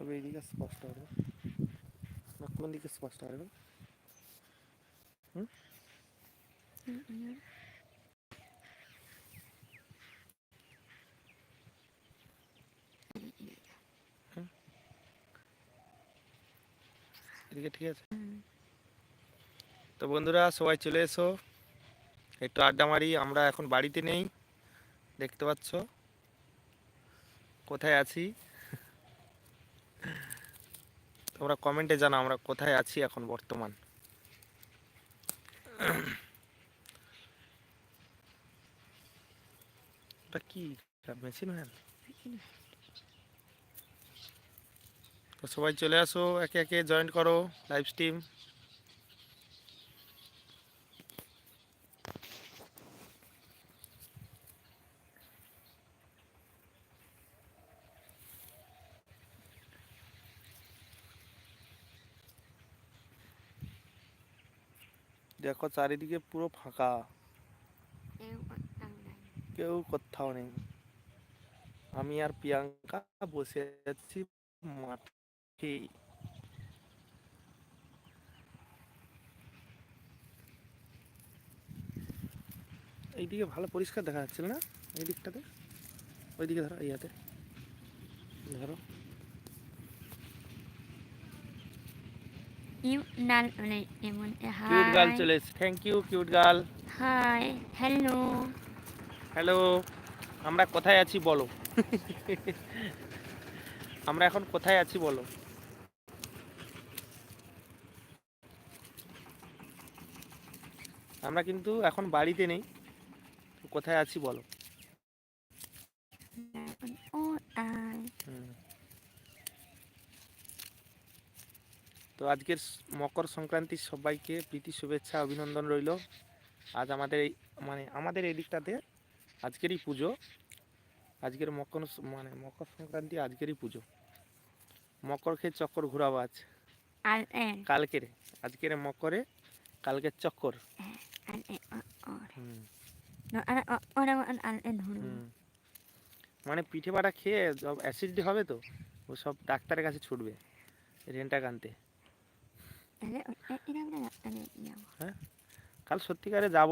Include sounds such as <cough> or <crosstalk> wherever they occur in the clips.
সব এইদিকে স্পষ্ট হবে। না কোন দিকে স্পষ্ট হবে এদিকে ঠিক আছে? তো বন্ধুরা, সবাই চলে এসো। একটু আড্ডা মারি, আমরা এখন বাড়িতে নেই। দেখতে পাচ্ছ? কোথায় আছি? তোমরা কমেন্টে জানা আমরা কোথায় আছি এখন বর্তমান। কি? সবাই চলে আসো, একে একে জয়েন করো লাইভ স্ট্রিম দেখো চারিদিকে পুরো ফাঁকা। কেউ কোথাও নেই। আমি আর প্রিয়াঙ্কা বসে আছি মাঠে। এইদিকে ভালো পরিষ্কার দেখা যাচ্ছিল না? এই দিকটাতে? ওইদিকে ধরো ইয়াতে। ধরো। You nan মানে এমন কিউট গার্ল চলে এসেছে। Thank you cute girl hi hello hello আমরা কোথায় আছি বলো? আমরা এখন কোথায় আছি বলো? আমরা কিন্তু এখন বাড়িতে নেই। কোথায় আছি বলো? আজকের মকর সংক্রান্তির সবাইকে প্রীতি শুভেচ্ছা অভিনন্দন রইল। আজ আমাদের এই মানে আমাদের এই দিকটাতে আজকেরই পুজো। আজকের মকর মানে মকর সংক্রান্তি আজকেরই পুজো। মকর খেয়ে চক্কর ঘোরাবো আজ। কালকের আজকের মকরে কালকের চক্কর। মানে পিঠে পাটা খেয়ে অ্যাসিডিটি হবে তো? ও সব ডাক্তারের কাছে ছুটবে রেন্টা কানতে আলে এরা আমরা আলে যাও কাল সত্যিকারে যাব।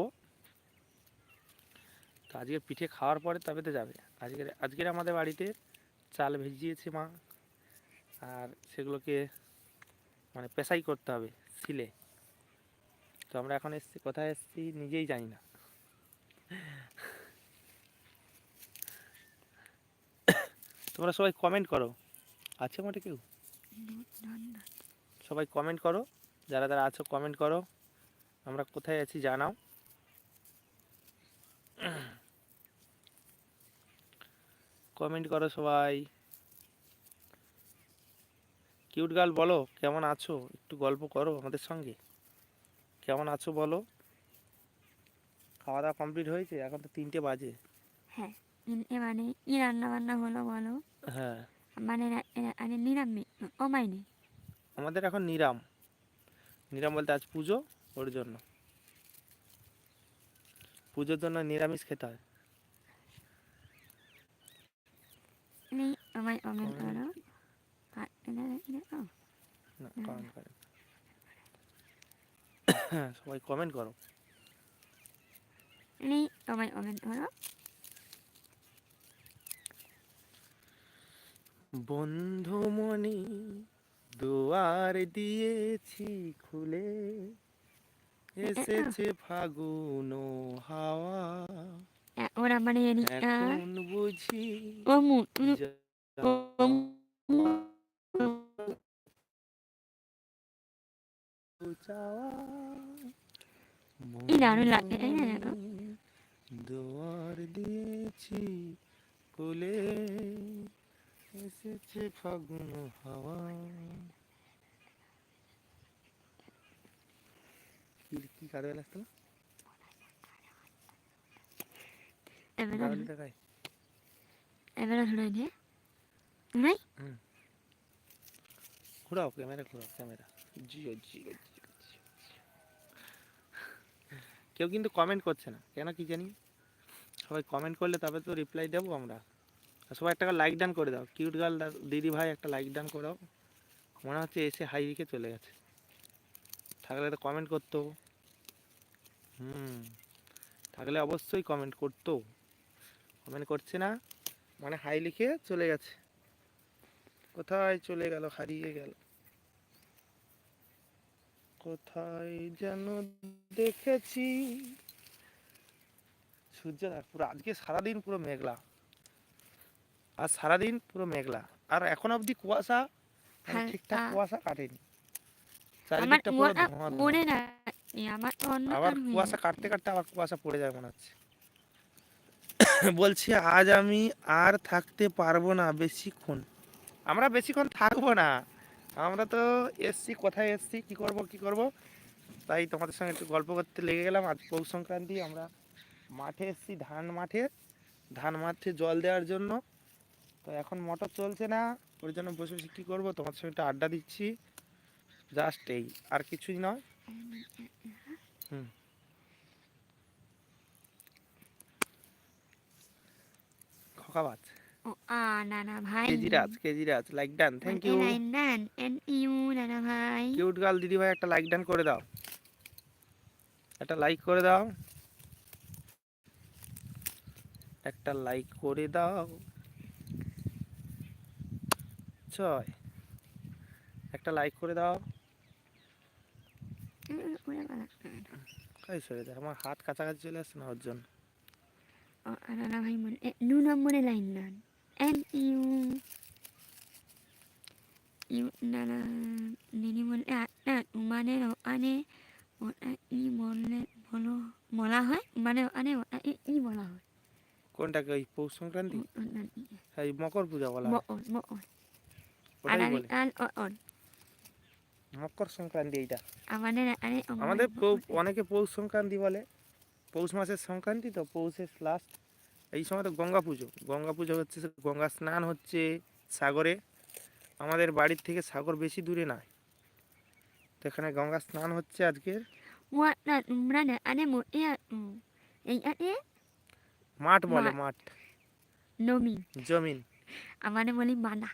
তো আজকে পিঠে খাওয়ার পরে তবে তো যাবে। আজকের আজকের আমাদের বাড়িতে চাল ভেজিয়েছে মা। আর সেগুলোকে মানে পেশাই করতে হবে সিলে তো আমরা এখন এসছি কোথায় এসছি নিজেই জানি না। তোমরা সবাই কমেন্ট করো। আছে মোটে কেউ? সবাই কমেন্ট করো। যারা যারা আছো কমেন্ট করো। আমরা কোথায় আছি জানাও। কমেন্ট করো সবাই। কিউট গার্ল বলো কেমন আছো? একটু গল্প করো আমাদের সঙ্গে। কেমন আছো বলো? খাওয়া দাওয়া কমপ্লিট হয়েছে? এখন তো তিনটে বাজে। হ্যাঁ মানে ই রান্না বান্না হলো বলো? হ্যাঁ। মানে আরে নিরামিষ ও মাইনে। আমাদের এখন নিরাম। নিরাম বলতে আজ পুজো ওর জন্য। পুজোর জন্য নিরামিষ খেতে হয়। করো। কমেন্ট সবাই কমেন্ট করো। নি আমাই অমেন করো। বন্ধুমণি দুয়ার দিয়েছি খুলে এসেছে ফাগুন হাওয়া ওরা মানে এখন বুঝি ও মু তুমি যা- ও চাওয়া এই দারুণ লাগে, না। দুয়ার দিয়েছি খুলে এসেছে ফাগুন হাওয়া। কি কি নে? নাই? ঘোরাও ক্যামেরা ঘোরাও ক্যামেরা। জিও জিও জিও। কেউ কিন্তু কমেন্ট করছে না। কেন কি জানি? সবাই কমেন্ট করলে তবে তো রিপ্লাই দেবো আমরা। সবাই একটা লাইক ডান করে দাও। কিউট গার্ল দিদি ভাই একটা লাইক ডান করে মনে হচ্ছে এসে হাই রেখে চলে গেছে। থাকলে তো কমেন্ট করতো। হুম, থাকলে অবশ্যই কমেন্ট করতো। কমেন্ট করছে না মানে হাই লিখে চলে গেছে। কোথায় চলে গেল, হারিয়ে গেল? কোথায় যেন দেখেছি। সূর্য পুরো আজকে সারাদিন পুরো মেঘলা। আর সারাদিন পুরো মেঘলা। আর এখন অবধি কুয়াশা মানে ঠিকঠাক কুয়াশা কাটেনি। চারিদিকটা পুরো ধোঁয়া ধোঁয়া। না আমার আবার কুয়াশা কাটতে কাটতে আবার কুয়াশা পড়ে যায় মনে হচ্ছে। <coughs> বলছি আজ আমি আর থাকতে পারব না বেশিক্ষণ। আমরা বেশিক্ষণ থাকব না। আমরা তো এসছি কোথায় এসছি কি করব কি করব? তাই তোমাদের সঙ্গে একটু গল্প করতে লেগে গেলাম। আজ পৌষ সংক্রান্তি আমরা মাঠে এসছি ধান মাঠে। ধান মাঠে জল দেওয়ার জন্য। তো এখন মোটর চলছে না ওর জন্য বসে বসে কী করব? তোমাদের সঙ্গে একটু আড্ডা দিচ্ছি। জাস্ট এই আর কিছুই নয়। খোকাবাজ। দিদি ভাই একটা লাইক ডান করে দাও। একটা লাইক করে দাও। একটা লাইক করে দাও। ছয় একটা লাইক করে দাও। সরে যায় আমার হাত কাছাকাছি চলে আসছে না ওর জন্য? ভাই নম্বরে লাইন এন ইউ ইউ নানা মানে ওখানে ওটা ই বললে বলো বলা হয়? মানে ওখানে ওটা ই বলা হয়। কোনটাকে ওই পৌষ সংক্রান্তি। হ্যাঁ মকর পূজা বলা হয়। অন। মকর সংক্রান্তি এইটা। আমাদের আমাদের অনেকে পৌষ সংক্রান্তি বলে। পৌষ মাসের সংক্রান্তি তো পৌষের লাস্ট এই সময় তো গঙ্গা পুজো। গঙ্গা পুজো হচ্ছে গঙ্গা স্নান হচ্ছে সাগরে। আমাদের বাড়ির থেকে সাগর বেশি দূরে নয়। তো এখানে গঙ্গা স্নান হচ্ছে আজকে ওয়াটা না আরে এই মাঠ বলে মাঠ। জমিন। আমাদের বলি বানা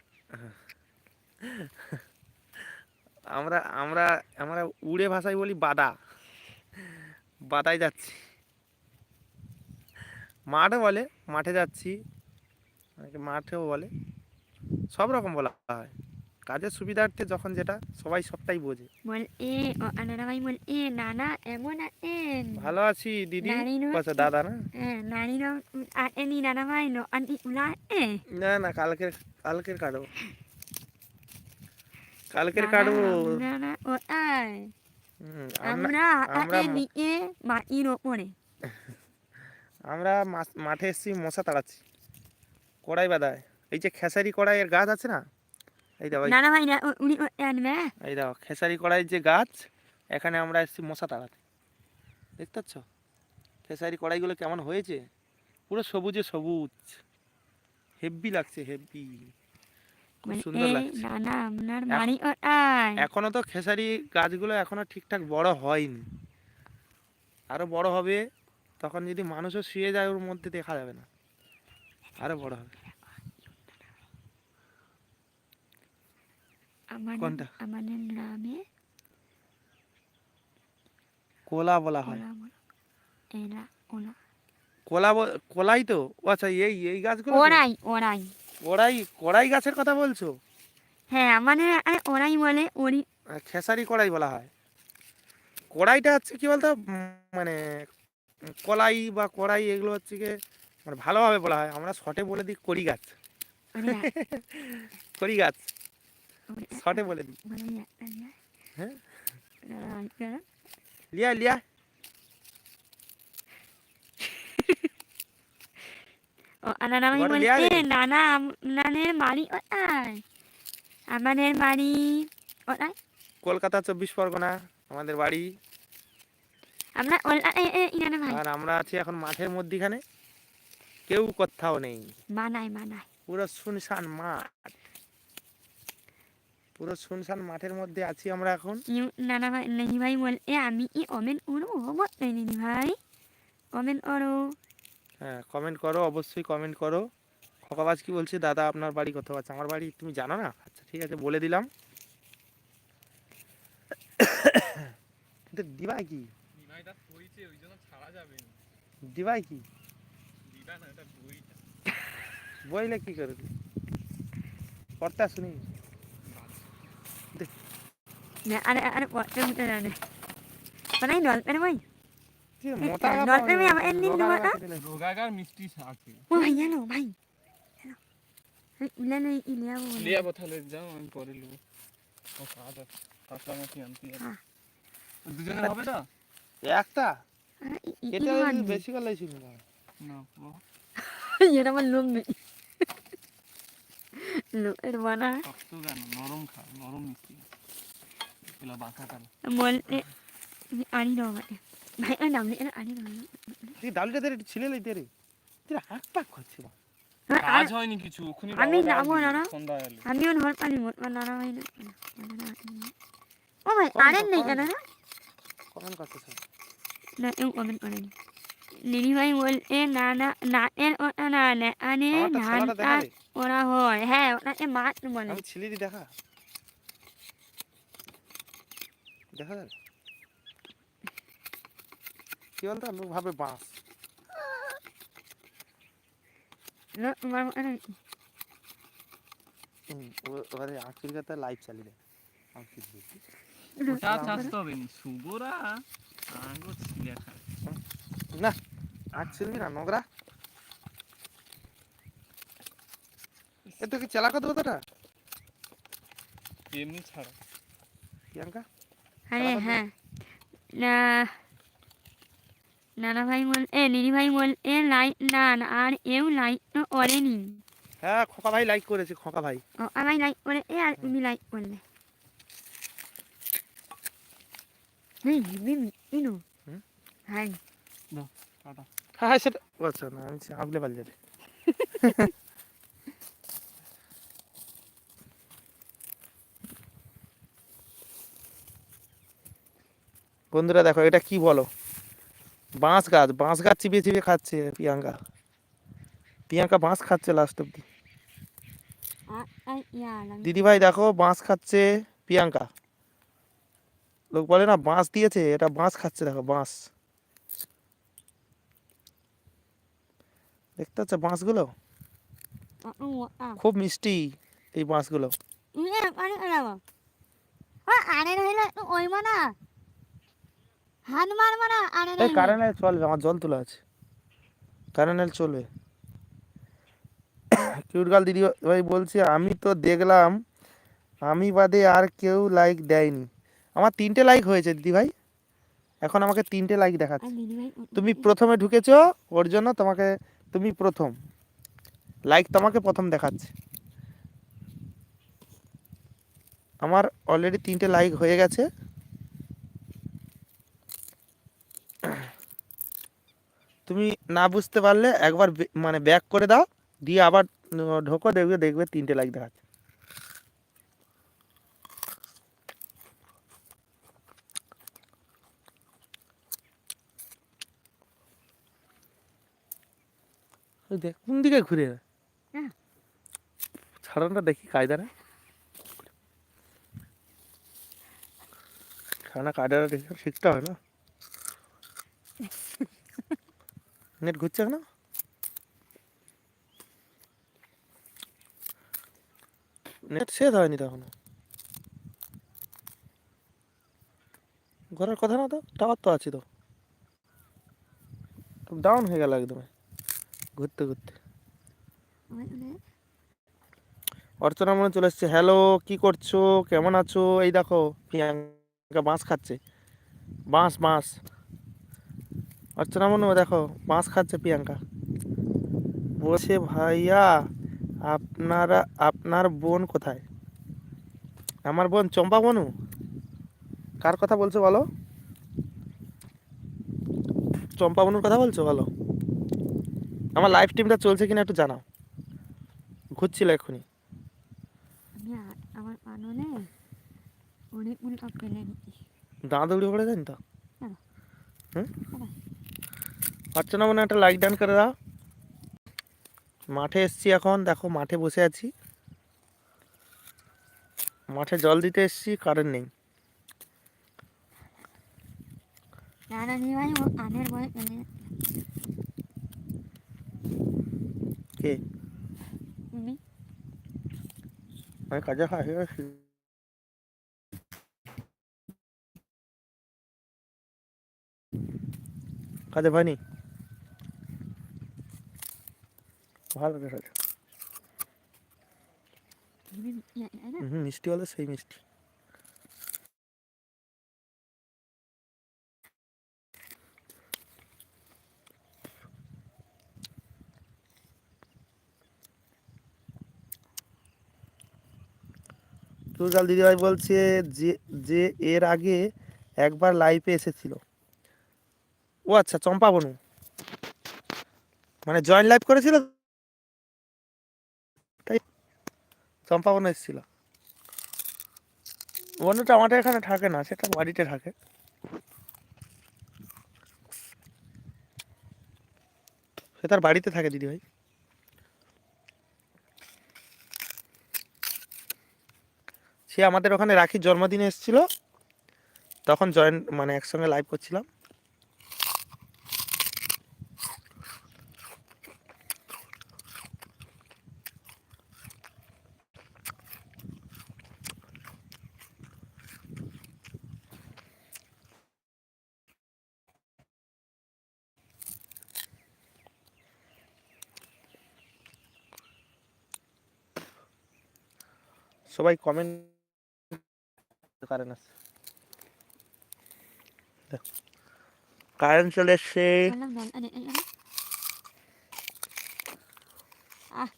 আমরা আমরা আমরা উড়ে ভাষায় বলি বাদা। বাদায় যাচ্ছি। মাঠও বলে মাঠে যাচ্ছি। অনেকে মাঠেও বলে। সব রকম বলা হয়। কাজের সুবিধার্থে যখন যেটা সবাই সবটাই বোঝে। ভালো আছি দিদি। আচ্ছা দাদা না? না না কালকের কালকের কাটবো কালকের কাটবো আমরা আমরা আমরা আতে ম- মা ই নো পড়ে আমরা মাঠে এসেছি মশা তাড়াচ্ছি। কড়াই বাদায়। এই যে খেসারি কড়াইয়ের গাছ আছে না? এই দাও এই- নানা ভাই না উনি আনবে এই দাও খেসারি কড়াইয়ের যে গাছ এখানে আমরা এসেছি মশা তাড়াতে। দেখতে পাচ্ছ? খেসারি কড়াইগুলো কেমন হয়েছে? পুরো সবুজে সবুজ। হেভি লাগছে হেভি সুন্দর আপনার এখন- তো খেসারি গাছগুলো এখনও ঠিকঠাক বড় হয়নি। আরও বড় হবে তখন যদি মানুষও শুয়ে যায় ওর মধ্যে দেখা যাবে না। আরও বড় হবে। কোনটা? আমাদের গ্রামে কোলা বলা হয়। কোলা কোলাই তো? আচ্ছা এই এই গাছগুলো তো? ওরাই। ওরাই কড়াই কড়াই গাছের কথা বলছো? হ্যাঁ আরে ওরাই বলে ওরি খেসারি কড়াই বলা হয়। কড়াইটা হচ্ছে কি বলতো? মানে কলাই বা কড়াই এগুলো হচ্ছে কি মানে ভালোভাবে বলা হয়। আমরা শর্টে বলে দিই কড়ি গাছ। কড়ি গাছ। <laughs> শর্টে বলে দিই? হ্যাঁ। লিয়া লিয়া। ও আনারা ভাই বড় বলে লিয়া এ রে। নানা আপনাদের বাড়ি ওটাই আমাদের বাড়ি কলকাতা চব্বিশ পরগনা আমাদের বাড়ি আমরা আর আমরা আছি এখন মাঠের মধ্যিখানে কেউ কোথাও নেই বানাই বানাই পুরো শুনশান মাঠ পুরো শুনশান মাঠের মধ্যে আছি আমরা এখন নানা ভাই নেহি ভাই বলে এ আমি ই অমেন উড়ো হব নেহি ভাই অমেন ওড়ো হ্যাঁ কমেন্ট করো অবশ্যই কমেন্ট করো। খোকাবাজ কি বলছে? দাদা আপনার বাড়ি কত আছে আমার বাড়ি তুমি জানো না? আচ্ছা ঠিক আছে বলে দিলাম। কিন্তু দিবাই কি? দিবাই কি? দিবা না এটা বইটা। বইলে কি করবি? পড়তা শুনি বেঙ্গলে আমার এমনি রোগা নোয়া গাছ দিলে। পরে নেব একটা? এটা mah. বেশি করে লাইছি না। না nih. Lu er mana? শক্ত কেন? নরম খা নরম মিষ্টি। এগুলো বাঁকা কালো আমি যাব না, পানি মোট ভাই না ও ভাই আনেন নেই কেন না কমেন্ট করতে না এও কমেন্ট করেন লিলি ভাই বল এ না না ও না না আনে ওরা হয় হ্যাঁ এ মাছ বলে দেখা দেখা যায় কি বলতো লোক ভাবে বাঁশ না মানে কথা লাইভ চালিয়ে দেয়। আঁক ছিলবি না? নোংরা। এ তো কি চেলা এমনি ছাড়া। প্রিয়াঙ্কা আরে হ্যাঁ। না নানা ভাই বল এ বল এ না না আর এও লাইট তো ওরেনি হ্যাঁ খোকা ভাই লাইক করেছে খোকা ভাই। লাইট করে এ আর তুমি লাইট করলে। নেই ইনো। হাই। কাটা। হ্যাঁ হ্যাঁ সেটা আচ্ছা না আমি আপলে পাল যাবে বন্ধুরা দেখো এটা কি বলো? বাঁশ গাছ বাঁশ গাছ চিবিয়ে চিবিয়ে খাচ্ছে প্রিয়াঙ্কা। প্রিয়াঙ্কা বাঁশ খাচ্ছে লাস্ট অব্দি দিদি ভাই দেখো, বাঁশ খাচ্ছে প্রিয়াঙ্কা। লোক বলে না, বাঁশ দিয়েছে, এটা বাঁশ খাচ্ছে, দেখো, বাঁশ। দেখতে পাচ্ছ বাঁশগুলো? খুব মিষ্টি এই বাঁশগুলো। আরে আরে আরে ওই মানা। হাত মার আরে এই কারেন্ট চলবে আমার জল তোলা আছে। কারেন্ট চলবে। দিদি ভাই বলছে আমি তো দেখলাম আমি বাদে আর কেউ লাইক দেয়নি। আমার তিনটে লাইক হয়েছে দিদি ভাই। এখন আমাকে তিনটে লাইক দেখাচ্ছে। তুমি প্রথমে ঢুকেছো ওর জন্য তোমাকে তুমি প্রথম। লাইক তোমাকে প্রথম দেখাচ্ছে। আমার অলরেডি তিনটে লাইক হয়ে গেছে। তুমি না বুঝতে পারলে একবার মানে ব্যাক করে দাও দিয়ে আবার ঢোকো দেখবে দেখবে তিনটে লাইক দেখাচ্ছে। দেখ কোন দিকে ঘুরে হ্যাঁ। ছাড়ানটা দেখি কায়দা না খানা কায়দাটা দেখে শিখতে হয় না? নেট ঘুরছে না নেট শেষ হয়নি তখন ঘরের কথা না তো টাওয়ার তো আছে তো। ডাউন হয়ে গেল একদম, ঘুরতে ঘুরতে। অর্চনা মনে চলে এসছে হ্যালো কি করছ? কেমন আছো? এই দেখো বাঁশ খাচ্ছে। বাঁশ বাঁশ। অর্চনা মনু দেখো বাঁশ খাচ্ছে প্রিয়াঙ্কা। বলছে ভাইয়া আপনারা আপনার বোন কোথায়? আমার বোন চম্পা মনু কার কথা বলছো বলো? চম্পা মনুর কথা বলছো বলো। আমার লাইভ টিমটা চলছে কিনা একটু জানাও। ঘুরছিল এক্ষুনি। আমি আ- আমার আননে অনেক উল্টা পেলে দাঁত উড়ে পড়ে দেন তো? হুম? কেন? না মনে একটা লাইক ডান করে দাও? মাঠে এসছি এখন দেখো মাঠে বসে আছি। মাঠে জল দিতে এসছি কারেন্ট নেই। চলে কে? আমি কাজে খাই গেছি কাজে ভালো না? হুম মিষ্টি হলে সেই মিষ্টি। দিদিভাই বলছে যে যে এর আগে একবার লাইভে এসেছিল। ও আচ্ছা চম্পা বনু। মানে জয়েন্ট লাইভ করেছিল তাই চম্পা বনু এসেছিল। বন্ধুটা আমাদের এখানে থাকে না, সেটা বাড়িতে থাকে। সে তার বাড়িতে থাকে দিদি ভাই। সে আমাদের ওখানে রাখির জন্মদিনে এসেছিল। তখন জয়েন মানে একসঙ্গে লাইভ করছিলাম। সবাই কমেন্ট কারেন্ট আছে কারেন্ট চলে এসছে। আহ।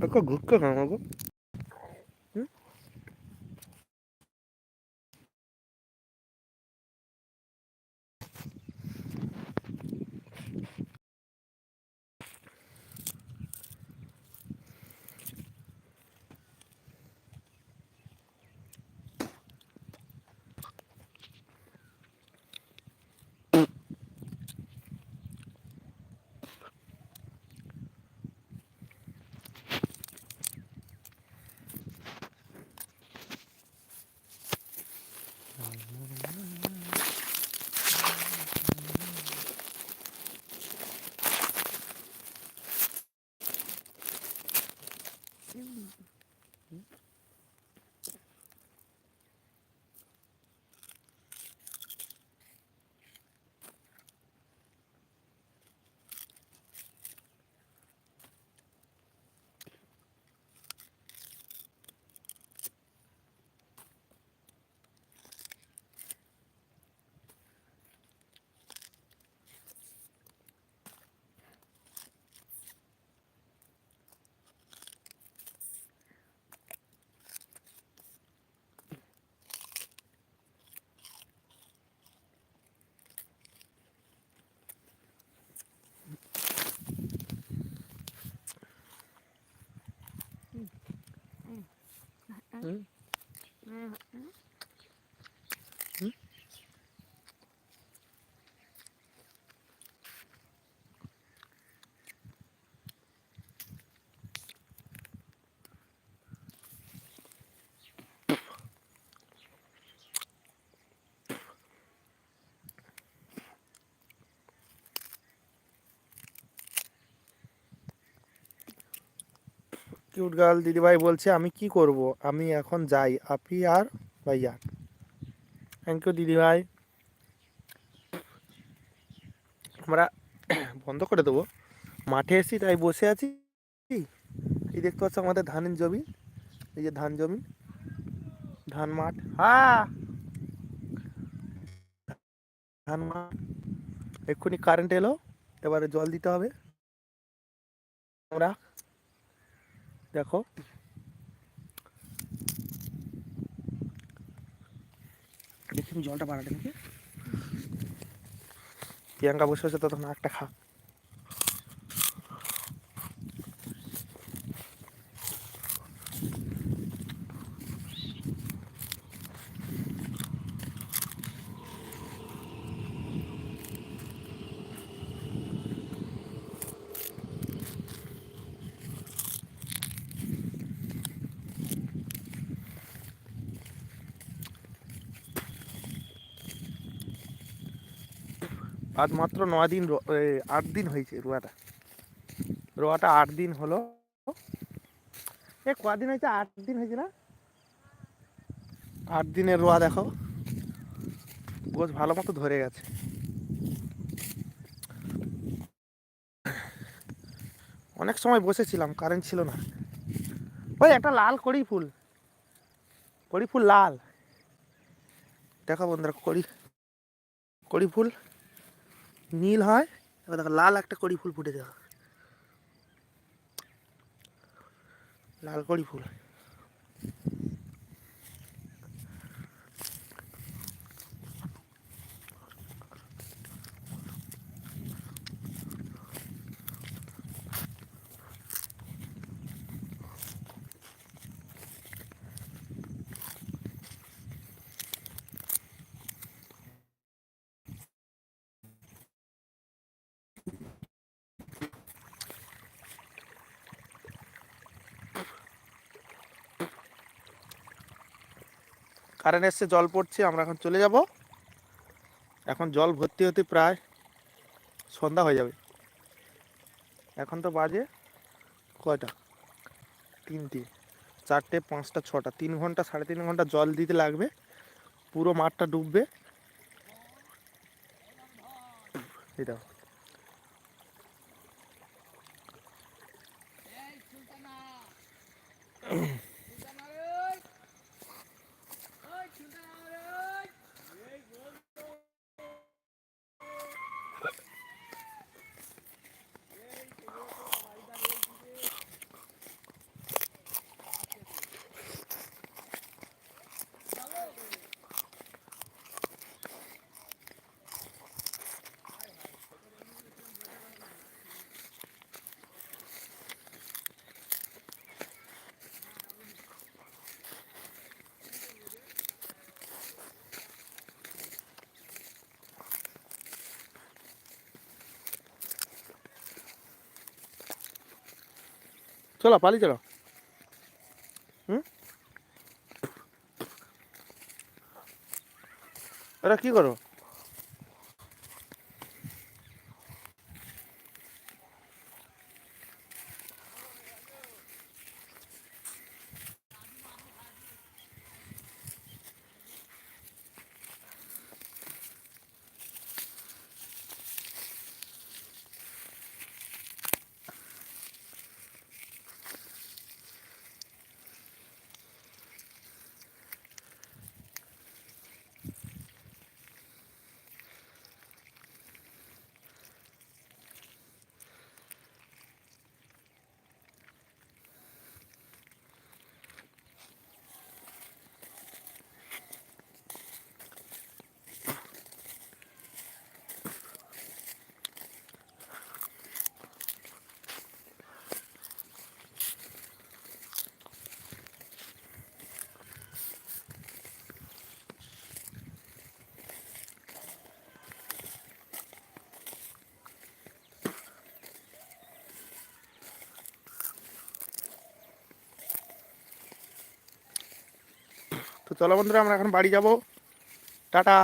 아까 그까 강하고? 嗯 আরে, আরে। কিউট গার্ল দিদিভাই বলছে, আমি কি করব? আমি এখন যাই। আপি আর ভাইয়া। থ্যাংক ইউ দিদিভাই। আমরা বন্ধ করে দেবো। মাঠে এসেছি তাই বসে আছি। এই দেখতে পাচ্ছ আমাদের ধানের জমি। এই যে ধান জমি। ধান মাঠ। হ্যাঁ ধান মাঠ। এক্ষুনি কারেন্ট এলো। এবারে জল দিতে হবে। আমরা দেখো দেখি আমি জলটা বাড়াতে নাকি প্রিয়াঙ্কা বসে বসে তখন একটা খা আজ মাত্র ন দিন আট দিন হয়েছে রোয়াটা। রোয়াটা আট দিন হলো। এ, কদিন হয়েছে? আট দিন হয়েছে না? আট দিনের রোয়া দেখো। গোছ ভালো মতো ধরে গেছে। অনেক সময় বসেছিলাম, কারেন্ট ছিল না। ওই একটা লাল কড়ি ফুল। কড়ি ফুল লাল। দেখো বন্ধুরা, কড়ি কড়ি ফুল। নীল হয়। এবার দেখো লাল একটা কড়ি ফুল ফুটে দেওয়া লাল কড়ি ফুল। কারেন্ট এসছে, জল পড়ছে, আমরা এখন চলে যাব। এখন জল ভর্তি হতে প্রায় সন্ধ্যা হয়ে যাবে। এখন তো বাজে কয়টা? তিনটে, চারটে, পাঁচটা, ছটা, তিন ঘণ্টা, সাড়ে তিন ঘণ্টা জল দিতে লাগবে। পুরো মাঠটা ডুববে। এটা চলো পালি চলো। হুম? এরা কি করো? চলো বন্ধুরা আমরা এখন বাড়ি যাব। টাটা।